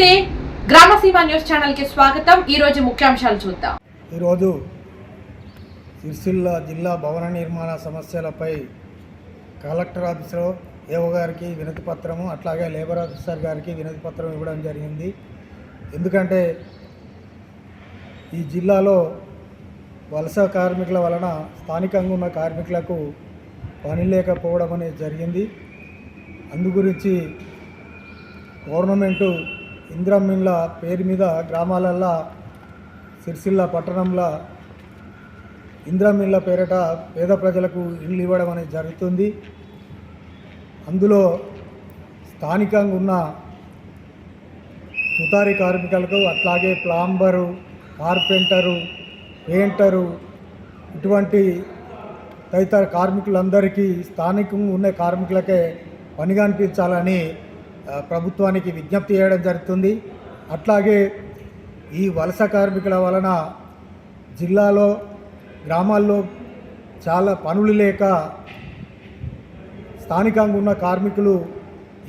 నమస్తే. గ్రామసీమ న్యూస్ ఛానల్కి స్వాగతం. ఈ రోజు ముఖ్యాంశాలు చూద్దాం. ఈరోజు సిరిసిల్ల జిల్లా భవన నిర్మాణ సమస్యలపై కలెక్టర్ ఆఫీసులో ఏవో గారికి వినతి పత్రము అట్లాగే లేబర్ ఆఫీసర్ గారికి వినతి పత్రం ఇవ్వడం జరిగింది. ఎందుకంటే ఈ జిల్లాలో వలస కార్మికుల వలన స్థానికంగా ఉన్న కార్మికులకు పని లేకపోవడం అనేది జరిగింది. అందు గురించి గవర్నమెంటు ఇంద్రమిన్ల పేరు మీద గ్రామాలల్లో సిరిసిల్ల పట్టణంలో ఇంద్రమిల్ల పేరిట పేద ప్రజలకు ఇల్లు ఇవ్వడం అనేది జరుగుతుంది. అందులో స్థానికంగా ఉన్న సుతారి కార్మికులకు అట్లాగే ప్లాంబరు కార్పెంటరు పెయింటరు ఇటువంటి తదితర కార్మికులందరికీ స్థానికంగా ఉన్న కార్మికులకే పని కనిపించాలని ప్రభుత్వానికి విజ్ఞప్తి చేయడం జరుగుతుంది. అట్లాగే ఈ వలస కార్మికుల వలన జిల్లాలో గ్రామాల్లో చాలా పనులు లేక స్థానికంగా ఉన్న కార్మికులు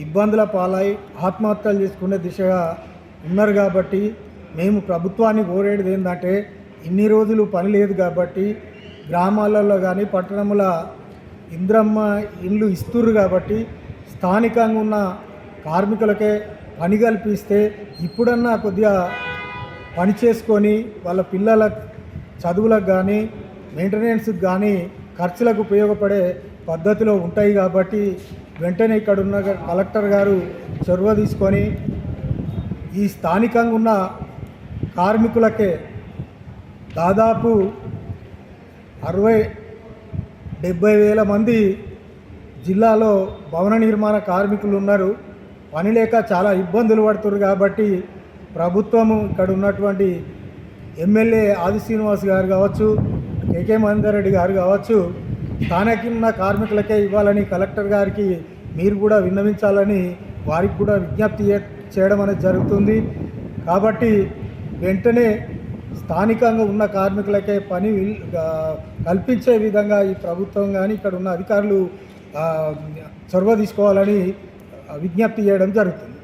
ఇబ్బందుల పాలై ఆత్మహత్యలు చేసుకునే దిశగా ఉన్నారు కాబట్టి మేము ప్రభుత్వాన్ని కోరేది ఏంటంటే ఇన్ని రోజులు పని లేదు కాబట్టి గ్రామాలలో కానీ పట్టణముల ఇంద్రమ్మ ఇల్లు ఇస్తుర్రు కాబట్టి స్థానికంగా ఉన్న కార్మికులకే పని కల్పిస్తే ఇప్పుడన్నా కొద్దిగా పని చేసుకొని వాళ్ళ పిల్లల చదువులకు కానీ మెయింటెనెన్స్కి కానీ ఖర్చులకు ఉపయోగపడే పద్ధతిలో ఉంటాయి కాబట్టి వెంటనే ఇక్కడ ఉన్న కలెక్టర్ గారు చొరవ తీసుకొని ఈ స్థానికంగా ఉన్న కార్మికులకే దాదాపు అరవై డెబ్బై వేల మంది జిల్లాలో భవన నిర్మాణ కార్మికులు ఉన్నారు. పని లేక చాలా ఇబ్బందులు పడుతున్నారు కాబట్టి ప్రభుత్వము ఇక్కడ ఉన్నటువంటి ఎమ్మెల్యే ఆది శ్రీనివాస్ గారు కావచ్చు కేకే మహేందర్ రెడ్డి గారు కావచ్చు తానకిన్న ఉన్న కార్మికులకే ఇవ్వాలని కలెక్టర్ గారికి మీరు కూడా విన్నవించాలని వారికి కూడా విజ్ఞప్తి చేయడం అనేది జరుగుతుంది. కాబట్టి వెంటనే స్థానికంగా ఉన్న కార్మికులకే పని కల్పించే విధంగా ఈ ప్రభుత్వం కానీ ఇక్కడ ఉన్న అధికారులు చొరవ తీసుకోవాలని విజ్ఞప్తి చేయడం జరుగుతుంది.